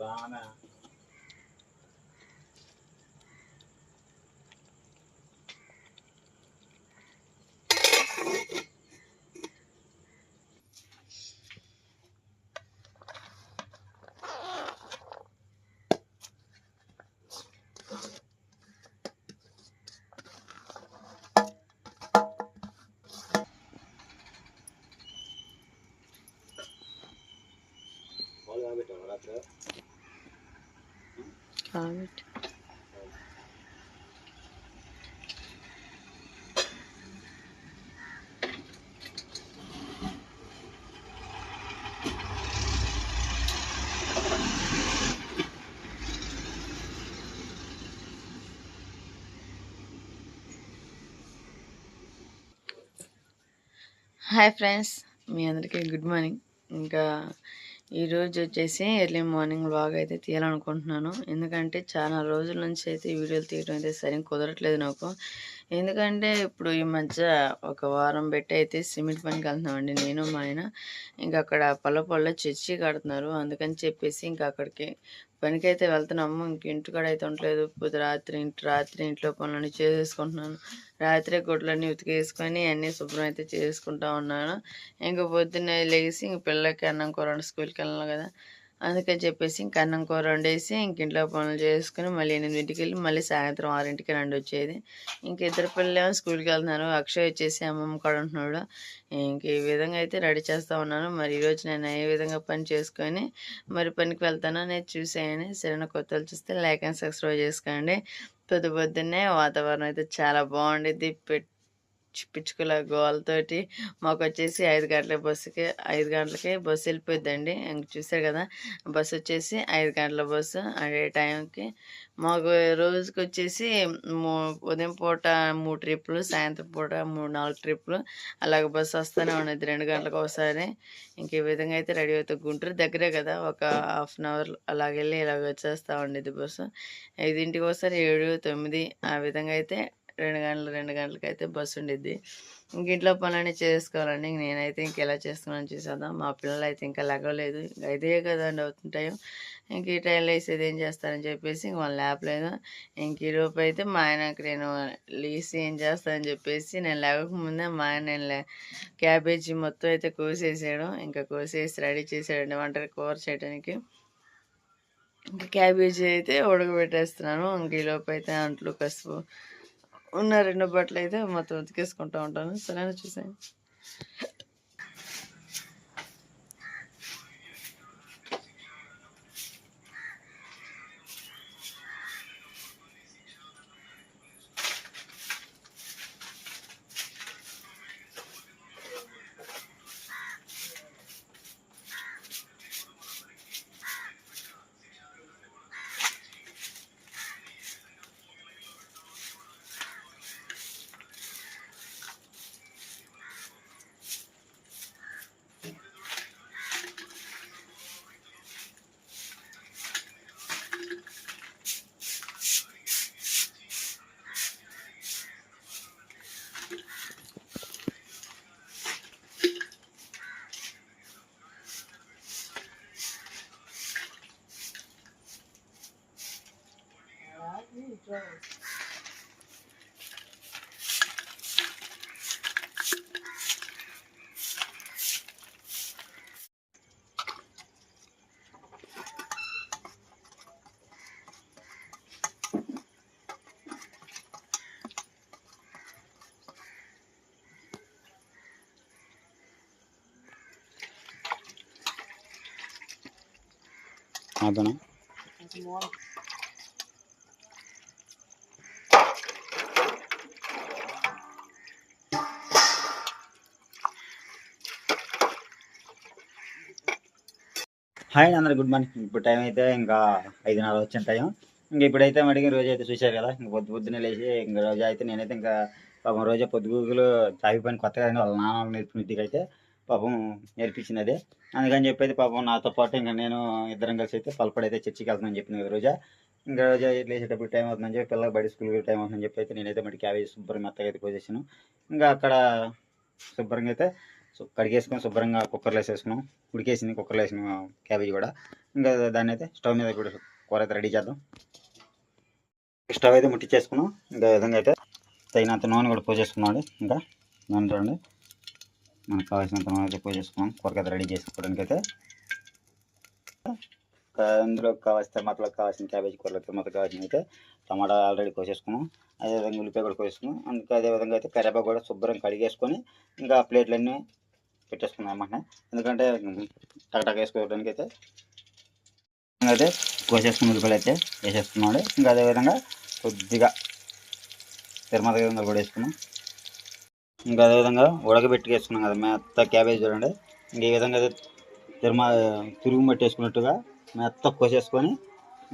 రానా వాళ్ళు కాబెట్టాను రాత్రి కాబట్టి హాయ్ ఫ్రెండ్స్ మీ అందరికీ గుడ్ మార్నింగ్ ఇంకా ఈరోజు వచ్చేసి ఎర్లీ మార్నింగ్ వ్లాగ్ అయితే తీయాలనుకుంటున్నాను. ఎందుకంటే చాలా రోజుల నుంచి అయితే వీడియోలు తీయడం అయితే సరిగ్గా కుదరట్లేదు నాకు. ఎందుకంటే ఇప్పుడు ఈ మధ్య ఒక వారం పెట్టి అయితే సిమెంట్ పనికి వెళ్తున్నామండి. నేను మా ఆయన. ఇంకా అక్కడ పళ్ళ పళ్ళ చర్చి కడుతున్నారు. అందుకని చెప్పేసి ఇంకా అక్కడికి పనికి అయితే వెళ్తున్నాము. ఇంక ఇంటికాడ అయితే ఉండలేదు. పొద్దు రాత్రి ఇంటి రాత్రి ఇంట్లో పనులన్నీ చేసేసుకుంటున్నాను. రాత్రి గుడ్లన్నీ ఉతికేసుకొని అన్నీ శుభ్రం అయితే చేసుకుంటా ఉన్నాను. ఇంక పొద్దున్నే లేచి ఇంక పిల్లలకి అన్నం కూర స్కూల్కి వెళ్ళాను కదా. అందుకని చెప్పేసి ఇంక అన్నం కూర వండేసి ఇంక ఇంట్లో పనులు చేసుకుని మళ్ళీ ఎనిమిదింటికి వెళ్ళి మళ్ళీ సాయంత్రం ఆరింటికి రెండు వచ్చేది. ఇంక ఇద్దరు పిల్లలు స్కూల్కి వెళ్తున్నారు. అక్షయ్ వచ్చేసి అమ్మమ్మ కాడ ఉంటున్నాడు. ఇంక ఈ విధంగా అయితే రెడీ చేస్తూ ఉన్నాను. మరి ఈరోజు నేను ఏ విధంగా పని చేసుకొని మరి పనికి వెళ్తానో నేను చూసేయండి. సరైన కొత్తలు చూస్తే లైక్ అండ్ సబ్స్క్రైబ్ చేసుకోండి. పొద్దు పొద్దున్నే వాతావరణం అయితే చాలా బాగుండేది పెట్ పిచ్చుకల గోలతోటి మాకు వచ్చేసి ఐదు గంటల బస్సుకి ఐదు గంటలకి బస్సు వెళ్ళిపోయిందండి ఇంక చూసారు కదా బస్సు వచ్చేసి ఐదు గంటల బస్సు అదే టైంకి. మాకు రోజుకి వచ్చేసి ఉదయం పూట మూడు ట్రిప్పులు సాయంత్రం పూట మూడు నాలుగు ట్రిప్పులు. అలాగ బస్సు వస్తూనే ఉన్నది రెండు గంటలకు ఒకసారి. ఇంక ఈ విధంగా అయితే రెడీ అవుతుంది గుంటూరు దగ్గరే కదా ఒక హాఫ్ అన్ అవర్ అలాగెళ్ళి ఇలాగ వచ్చేస్తూ ఉండేది బస్సు. ఐదింటికి ఒకసారి ఏడు తొమ్మిది ఆ విధంగా అయితే రెండు గంటలు రెండు గంటలకి అయితే బస్సు ఉండిద్ది. ఇంక ఇంట్లో పనులన్నీ చేసుకోవాలండి. ఇంక నేనైతే ఇంక ఎలా చేస్తున్నాను చూసేద్దాం. మా పిల్లలు అయితే ఇంకా లెగలేదు ఇంక ఇదే కదండి అవుతుంటాయో ఇంక ఈ టైంలో వేసేది ఏం చేస్తారని చెప్పేసి ఇంక వాళ్ళు లేపలేదు. ఇంక ఈ అయితే మా ఆయనకి నేను లేసి ఏం చేస్తానని చెప్పేసి నేను లేకముందే మా ఆయన నేను క్యాబేజీ మొత్తం అయితే కోసేసాడు. ఇంకా కోసేసి రెడీ చేసాడండి వంటలు కూర చేయడానికి ఇంకా క్యాబేజీ అయితే ఉడకబెట్టేస్తున్నాను. ఇంక ఈ లోపు అయితే అంట్లు కసుపు ఉన్న రెండు బట్టలు అయితే మొత్తం ఉతికేసుకుంటూ ఉంటాను. సరేనా చూసాను அதனா హాయ్ అండి అందరు గుడ్ మార్నింగ్. ఇప్పుడు టైం అయితే ఇంకా ఐదున్నర వచ్చిన టైం ఇంక ఇప్పుడైతే మడిగి రోజు అయితే చూశారు కదా ఇంక పొద్దు పొద్దున్నే లేచి ఇంకా రోజు అయితే నేనైతే ఇంకా పాపం రోజు పొద్దుగూకులు తాగి పని కొత్తగా అయింది వాళ్ళ నాన్న నేర్పినట్టుగా అయితే పాపం నేర్పించింది అదే అందుకని చెప్పి అయితే పాపం నాతో పాటు ఇంకా నేను ఇద్దరం కలిసి అయితే పలపడైతే చర్చికి వెళ్తున్నాను చెప్పిన రోజా. ఇంకా రోజా లేచేటప్పుడు టైం అవుతుందని చెప్పి పిల్లలు బడి స్కూల్కి టైం అవుతుందని చెప్పి అయితే నేనైతే మరి క్యాబేజ్ శుభ్రంగా మెత్తగా అయితే పోసేసాను ఇంకా అక్కడ శుభ్రంగా అయితే సో కడిగేసుకొని శుభ్రంగా కుక్కర్లో వేసేసుకున్నాం. ఉడికేసింది కుక్కర్లో వేసిన క్యాబేజ్ కూడా. ఇంకా దాన్ని అయితే స్టవ్ మీద కూడా కూర అయితే రెడీ చేద్దాం. స్టవ్ అయితే ముట్టించేసుకున్నాం ఇంకా విధంగా అయితే తగినంత నూనె కూడా పోసేసుకున్నాం ఇంకా నూనె చూడండి. మనకు కావాల్సినంత నూనె అయితే పోసేసుకున్నాం. కూరకైతే రెడీ చేసుకోవడానికి అయితే. అందులో కావాల్సిన టమాటాలకు కావాల్సిన క్యాబేజీ కూరలో టమాటా కావాల్సిన అయితే టమాటా ఆల్రెడీ కోసేసుకున్నాం అదేవిధంగా ఉల్లిపాయ కూడా కోసేసుకున్నాం అందుకే అదేవిధంగా అయితే కరివేపాకు కూడా శుభ్రం కడిగేసుకొని ఇంకా ప్లేట్లన్నీ పెట్టేసుకున్నాం అన్నమాట. ఎందుకంటే టకటక వేసుకోవడానికి అయితే అయితే కోసేసుకున్న ఉల్లిపాయలు అయితే వేసేసుకున్నాడు ఇంకా అదేవిధంగా కొద్దిగా తిరుమల విధంగా కూడా వేసుకున్నాం ఇంకా అదేవిధంగా ఉడకబెట్టి వేసుకున్నాం కదా మెత్త క్యాబేజ్ చూడండి. ఇంక ఈ విధంగా అయితే తిరుమ తిరుగు పట్టేసుకున్నట్టుగా మెత్త కోసేసుకొని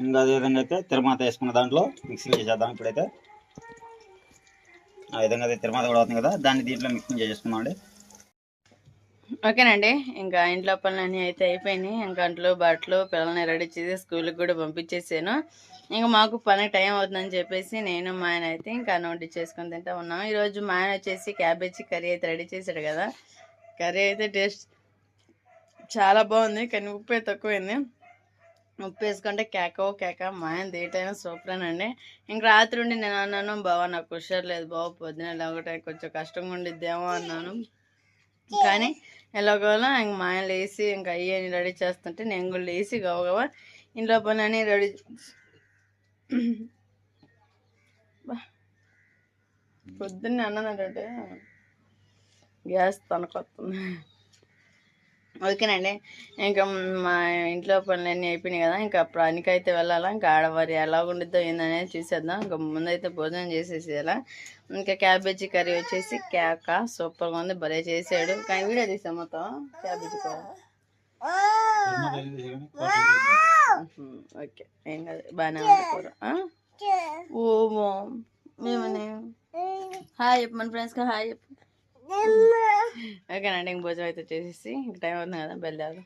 ఇంకా అదేవిధంగా అయితే తిరుమాత వేసుకున్న దాంట్లో మిక్సింగ్ చేసేద్దాం ఇప్పుడైతే. ఆ విధంగా అయితే తిరుమాత కూడా అవుతుంది కదా దాన్ని దీంట్లో మిక్సింగ్ చేసేసుకున్నాం అండి ఓకేనండి. ఇంకా ఇంట్లో పనులన్నీ అయితే అయిపోయినాయి. ఇంకా అంట్లో బట్టలు పిల్లల్ని రెడీ చేసి స్కూల్కి కూడా పంపించేసాను. ఇంకా మాకు పని టైం అవుతుందని చెప్పేసి నేను మా ఆయన అయితే ఇంకా నోటి చేసుకొని తింటా ఉన్నాం ఈరోజు మా ఆయన వచ్చేసి క్యాబేజీ కర్రీ అయితే రెడీ చేశాడు కదా. కర్రీ అయితే టేస్ట్ చాలా బాగుంది కానీ ఉప్పు అయితే తక్కువైంది. ఉప్పు వేసుకుంటే కేకో కేక మా ఆయన దేటైనా సూపరేనండి ఇంక రాత్రి ఉండి నేను అన్నాను బావ నాకు హుషారు లేదు బావ పొద్దున లేకపోతే కొంచెం కష్టంగా ఉండిద్దేమో అన్నాను. కానీ ఎలాగోలా ఇంక మా ఆయన లేచి అయ్యి అయ్యని రెడీ చేస్తుంటే నేను కూడా లేచి గవగవ ఇంట్లో పని అని రెడీ పొద్దున్నే అన్నదంటే గ్యాస్ తనకొస్తుంది ఓకేనండి. ఇంకా మా ఇంట్లో పనులన్నీ అయిపోయినాయి కదా ఇంకా ప్రాణికైతే వెళ్ళాలా ఇంకా ఆడవారి ఎలా ఉండిద్దో ఏందనేది చూసేద్దాం. ఇంకా ముందైతే భోజనం చేసేసేయాలా. ఇంకా క్యాబేజీ కర్రీ వచ్చేసి కేక సూపర్గా ఉంది భలే చేసాడు. కానీ వీడియో తీసాం మొత్తం? క్యాబేజీ ఓకే ఏం కాదు బాగానే ఉంది కూర? ఓ మేమని హాయ్ చెప్పు మన ఫ్రెండ్స్కి హాయ్ చెప్పు. ఓకేనండి ఇంక భోజనం అయితే చేసేసి ఇంక టైం అవుతుంది కదా బయలుదేరదాం.